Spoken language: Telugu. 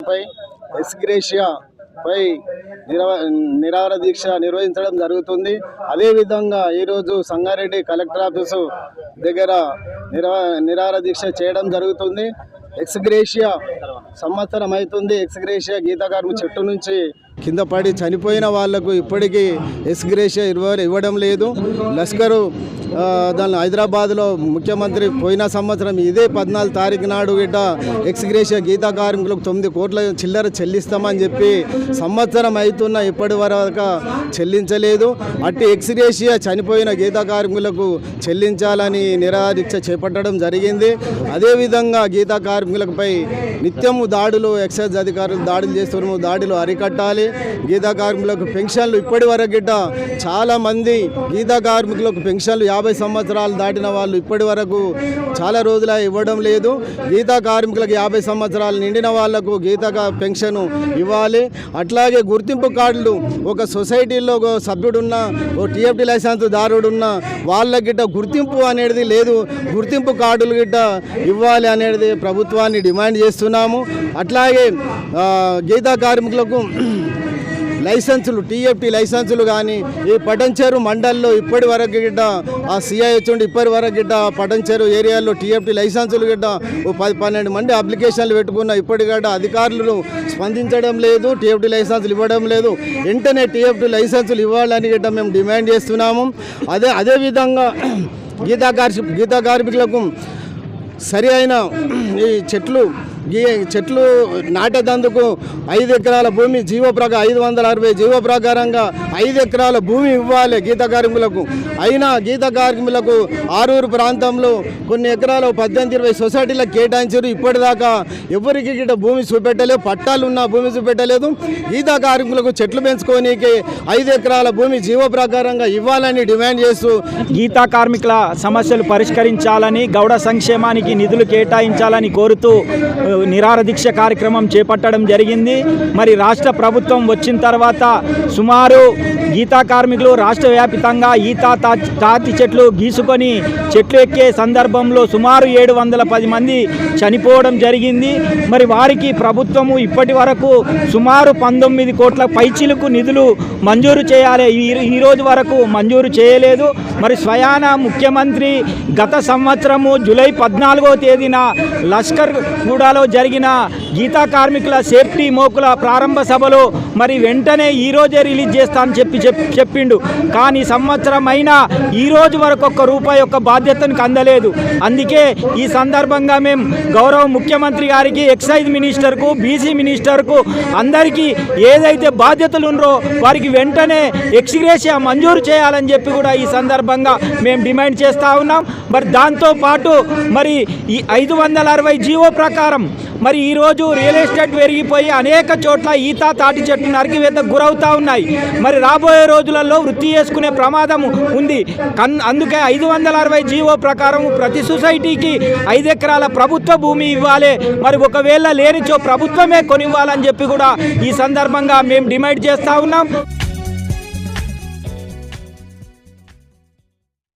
పై ఎస్గ్రేషియా పై నిరవ నిరాహార దీక్ష నిర్వహించడం జరుగుతుంది. అదేవిధంగా ఈరోజు సంగారెడ్డి కలెక్టర్ ఆఫీసు దగ్గర నిరా నిరాహార దీక్ష చేయడం జరుగుతుంది. ఎక్స్గ్రేషియా సంవత్సరం అవుతుంది. ఎక్స్గ్రేషియా గీతాకారులు చెట్టు నుంచి కింద పడి చనిపోయిన వాళ్ళకు ఇప్పటికీ ఎక్స్గ్రేషియా ఇవ్వ ఇవ్వడం లేదు. లష్కరు దాని హైదరాబాద్లో ముఖ్యమంత్రి పోయిన సంవత్సరం ఇదే పద్నాలుగు తారీఖు నాడు గిట్ట ఎక్స్గ్రేషియా గీతా కార్మికులకు తొమ్మిది కోట్ల చిల్లర చెల్లిస్తామని చెప్పి సంవత్సరం అవుతున్న ఇప్పటి వరకు చెల్లించలేదు. అట్టి ఎక్స్గ్రేషియా చనిపోయిన గీతా కార్మికులకు చెల్లించాలని నిరాదీక్ష చేపట్టడం జరిగింది. అదేవిధంగా గీతా కార్మికులపై నిత్యము దాడులు ఎక్సైజ్ అధికారులు దాడులు చేస్తున్నాము దాడులు అరికట్టాలి. గీతా కార్మికులకు పెన్షన్లు ఇప్పటి వరకు గిట్ట చాలా మంది గీతా కార్మికులకు పెన్షన్లు యాభై సంవత్సరాలు దాటిన వాళ్ళు ఇప్పటి వరకు చాలా రోజుల ఇవ్వడం లేదు. గీతా కార్మికులకు యాభై సంవత్సరాలు నిండిన వాళ్ళకు గీతా పెన్షన్ ఇవ్వాలి. అట్లాగే గుర్తింపు కార్డులు ఒక సొసైటీలో ఒక సభ్యుడున్న ఓ టీఎఫ్టీ లైసెన్స్ దారుడున్న వాళ్ళ గిట్ట గుర్తింపు అనేది లేదు. గుర్తింపు కార్డులు గిట్ట ఇవ్వాలి అనేది ప్రభుత్వాన్ని డిమాండ్ చేస్తున్నాము. అట్లాగే గీతా కార్మికులకు లైసెన్సులు టీఎఫ్టీ లైసెన్సులు కానీ ఈ పటంచేరు మండల్లో ఇప్పటి వరకు గిట్ట ఆ సిఐహెచ్ ఉండి ఇప్పటి వరకు గిట్ట పటంచేరు ఏరియాలో టీఎఫ్టీ లైసెన్సులు గిట్ట ఓ పది పన్నెండు మంది అప్లికేషన్లు పెట్టుకున్న ఇప్పటి గట్ట అధికారులు స్పందించడం లేదు టీఎఫ్టీ లైసెన్సులు ఇవ్వడం లేదు. వెంటనే టీఎఫ్టీ లైసెన్సులు ఇవ్వాలని గిట్ట మేము డిమాండ్ చేస్తున్నాము. అదే అదేవిధంగా గీతా కార్మి గీతా కార్మికులకు సరి అయిన ఈ చెట్లు ఈ చెట్లు నాటేదందుకు ఐదు ఎకరాల భూమి జీవో ప్రకారం ఐదు వందల అరవై జీవో ప్రకారంగా ఐదు ఎకరాల భూమి ఇవ్వాలి గీత కార్మికులకు. అయినా గీత కార్మికులకు ఆరూరు ప్రాంతంలో కొన్ని ఎకరాలు పద్దెనిమిది ఇరవై సొసైటీలకు కేటాయించారు. ఇప్పటిదాకా ఎవరికి గిట భూమి చూపెట్టలేదు పట్టాలు ఉన్న భూమి చూపెట్టలేదు. గీత కార్మికులకు చెట్లు పెంచుకోనీకి ఐదు ఎకరాల భూమి జీవో ప్రకారంగా ఇవ్వాలని డిమాండ్ చేస్తూ గీతా కార్మికుల సమస్యలు పరిష్కరించాలని గౌడ సంక్షేమానికి నిధులు కేటాయించాలని కోరుతూ నిరారదీక్ష దీక్ష కార్యక్రమం చేపట్టడం జరిగింది. మరి రాష్ట్ర ప్రభుత్వం వచ్చిన తర్వాత సుమారు గీతా కార్మికులు రాష్ట్ర వ్యాపితంగా ఈతా తా- చెట్లు గీసుకొని చెట్లు ఎక్కే సందర్భంలో సుమారు ఏడు వందల పది మంది చనిపోవడం జరిగింది. మరి వారికి ప్రభుత్వము ఇప్పటి వరకు సుమారు పంతొమ్మిది కోట్ల పైచిలకు నిధులు మంజూరు చేయాలి ఈ- రోజు వరకు మంజూరు చేయలేదు. మరి స్వయాన ముఖ్యమంత్రి గత సంవత్సరము జూలై పద్నాలుగో తేదీన లష్కర్ గూడాలో జరిగిన గీతా కార్మికుల సేఫ్టీ మోకుల ప్రారంభ సభలో మరి వెంటనే ఈ రోజే రిలీజ్ చేస్తా అని చెప్పి చెప్- చెప్పిండు. కానీ సంవత్సరం అయినా ఈరోజు వరకు ఒక్క రూపాయి యొక్క బాధ్యతను అందలేదు అందుకే ఈ సందర్భంగా మేము గౌరవ ముఖ్యమంత్రి గారికి ఎక్సైజ్ మినిస్టర్కు బీసీ మినిస్టర్కు అందరికీ ఏదైతే బాధ్యతలు ఉన్నారో వారికి వెంటనే ఎక్స్గ్రేషియా మంజూరు చేయాలని చెప్పి కూడా ఈ సందర్భంగా మేము డిమాండ్ చేస్తూ ఉన్నాం. మరి దాంతో పాటు మరి ఈ ఐదు వందల అరవై జీవో ప్రకారం మరి ఈరోజు రియల్ ఎస్టేట్ పెరిగిపోయి అనేక చోట్ల ఈత తాటి చెట్లు నరికివేతకు గురవుతూ ఉన్నాయి. మరి రాబోయే రోజులలో వృత్తి చేసుకునే ప్రమాదం ఉంది. కన్ అందుకే ఐదు వందల అరవై జీవో ప్రకారం ప్రతి సొసైటీకి ఐదు ఎకరాల ప్రభుత్వ భూమి ఇవ్వాలి. మరి ఒకవేళ లేనిచో ప్రభుత్వమే కొనివ్వాలని చెప్పి కూడా ఈ సందర్భంగా మేము డిమాండ్ చేస్తూ ఉన్నాం.